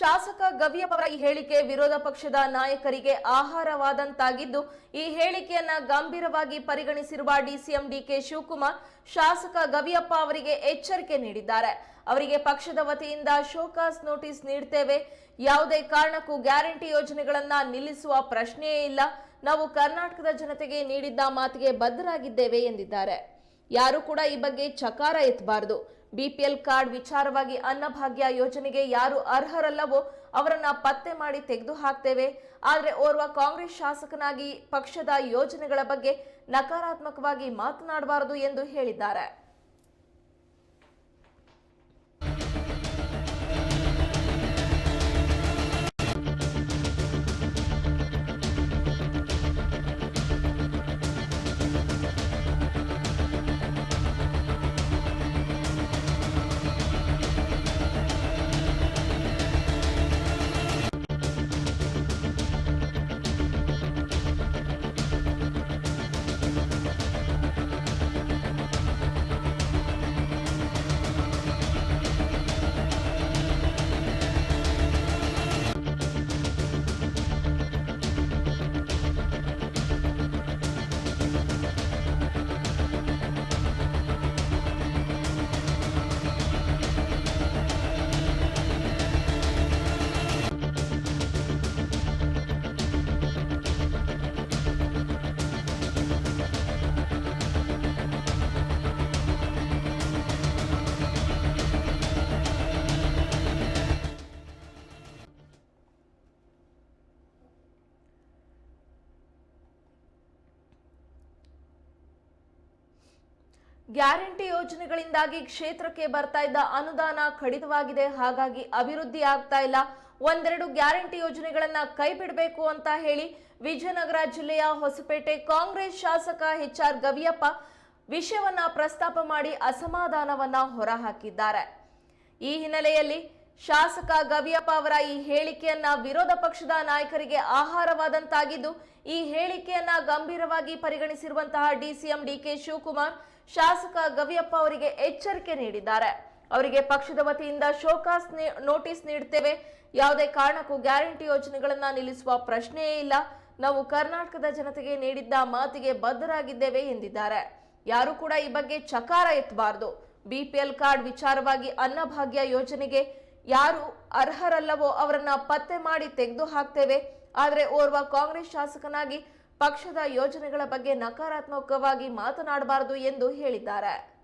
ಶಾಸಕ ಗವಿಯಪ್ಪ ಅವರ ಈ ಹೇಳಿಕೆ ವಿರೋಧ ಪಕ್ಷದ ನಾಯಕರಿಗೆ ಆಹಾರವಾದಂತಾಗಿದ್ದು, ಈ ಹೇಳಿಕೆಯನ್ನ ಗಂಭೀರವಾಗಿ ಪರಿಗಣಿಸಿರುವ ಡಿಸಿಎಂ ಡಿಕೆ ಶಿವಕುಮಾರ್, ಶಾಸಕ ಗವಿಯಪ್ಪ ಅವರಿಗೆ ಎಚ್ಚರಿಕೆ ನೀಡಿದ್ದಾರೆ. ಅವರಿಗೆ ಪಕ್ಷದ ವತಿಯಿಂದ ಶೋಕಾಸ್ ನೋಟಿಸ್ ನೀಡ್ತೇವೆ. ಯಾವುದೇ ಕಾರಣಕ್ಕೂ ಗ್ಯಾರಂಟಿ ಯೋಜನೆಗಳನ್ನ ನಿಲ್ಲಿಸುವ ಪ್ರಶ್ನೆಯೇ ಇಲ್ಲ. ನಾವು ಕರ್ನಾಟಕದ ಜನತೆಗೆ ನೀಡಿದ್ದ ಮಾತಿಗೆ ಬದ್ಧರಾಗಿದ್ದೇವೆ ಎಂದಿದ್ದಾರೆ. ಯಾರು ಕೂಡ ಈ ಬಗ್ಗೆ ಚಕಾರ ಎತ್ತಬಾರದು. ಬಿಪಿಎಲ್ ಕಾರ್ಡ್ ವಿಚಾರವಾಗಿ ಅನ್ನಭಾಗ್ಯ ಯೋಜನೆಗೆ ಯಾರು ಅರ್ಹರಲ್ಲವೋ ಅವರನ್ನ ಪತ್ತೆ ಮಾಡಿ ತೆಗೆದು ಹಾಕ್ತೇವೆ ಆದರೆ ಓರ್ವ ಕಾಂಗ್ರೆಸ್ ಶಾಸಕನಾಗಿ ಪಕ್ಷದ ಯೋಜನೆಗಳ ಬಗ್ಗೆ ನಕಾರಾತ್ಮಕವಾಗಿ ಮಾತನಾಡಬಾರದು ಎಂದು ಹೇಳಿದ್ದಾರೆ. ಗ್ಯಾರಂಟಿ ಯೋಜನೆಗಳಿಂದಾಗಿ ಕ್ಷೇತ್ರಕ್ಕೆ ಬರ್ತಾ ಇದ್ದ ಅನುದಾನ ಕಡಿತವಾಗಿದೆ. ಹಾಗಾಗಿ ಅಭಿವೃದ್ಧಿ ಆಗ್ತಾ ಇಲ್ಲ. ಒಂದೆರಡು ಗ್ಯಾರಂಟಿ ಯೋಜನೆಗಳನ್ನ ಕೈ ಬಿಡಬೇಕು ಅಂತ ಹೇಳಿ ವಿಜಯನಗರ ಜಿಲ್ಲೆಯ ಹೊಸಪೇಟೆ ಕಾಂಗ್ರೆಸ್ ಶಾಸಕ ಎಚ್ ಆರ್ ಗವಿಯಪ್ಪ ವಿಷಯವನ್ನ ಪ್ರಸ್ತಾಪ ಮಾಡಿ ಅಸಮಾಧಾನವನ್ನ ಹೊರಹಾಕಿದ್ದಾರೆ. ಈ ಹಿನ್ನೆಲೆಯಲ್ಲಿ ಶಾಸಕ ಗವಿಯಪ್ಪ ಅವರ ಈ ಹೇಳಿಕೆಯನ್ನ ವಿರೋಧ ಪಕ್ಷದ ನಾಯಕರಿಗೆ ಆಹಾರವಾದಂತಾಗಿದ್ದು, ಈ ಹೇಳಿಕೆಯನ್ನ ಗಂಭೀರವಾಗಿ ಪರಿಗಣಿಸಿರುವಂತಹ ಡಿಸಿಎಂ ಡಿಕೆ ಶಿವಕುಮಾರ್ ಶಾಸಕ ಗವಿಯಪ್ಪ ಅವರಿಗೆ ಎಚ್ಚರಿಕೆ ನೀಡಿದ್ದಾರೆ. ಅವರಿಗೆ ಪಕ್ಷದ ವತಿಯಿಂದ ಶೋಕಾಸ್ ನೋಟಿಸ್ ನೀಡುತ್ತೇವೆ ಯಾವುದೇ ಕಾರಣಕ್ಕೂ ಗ್ಯಾರಂಟಿ ಯೋಜನೆಗಳನ್ನ ನಿಲ್ಲಿಸುವ ಪ್ರಶ್ನೆಯೇ ಇಲ್ಲ. ನಾವು ಕರ್ನಾಟಕದ ಜನತೆಗೆ ನೀಡಿದ್ದ ಮಾತಿಗೆ ಬದ್ಧರಾಗಿದ್ದೇವೆ ಎಂದಿದ್ದಾರೆ. ಯಾರು ಕೂಡ ಈ ಬಗ್ಗೆ ಚಕಾರ ಎತ್ತಬಾರದು. ಬಿಪಿಎಲ್ ಕಾರ್ಡ್ ವಿಚಾರವಾಗಿ ಅನ್ನಭಾಗ್ಯ ಯೋಜನೆಗೆ ಯಾರು ಅರ್ಹರಲ್ಲವೋ ಅವರನ್ನ ಪತ್ತೆ ಮಾಡಿ ತೆಗೆದು ಹಾಕ್ತೇವೆ. ಆದರೆ ಓರ್ವ ಕಾಂಗ್ರೆಸ್ ಶಾಸಕನಾಗಿ ಪಕ್ಷದ ಯೋಜನೆಗಳ ಬಗ್ಗೆ ನಕಾರಾತ್ಮಕವಾಗಿ ಮಾತನಾಡಬಾರದು ಎಂದು ಹೇಳಿದ್ದಾರೆ.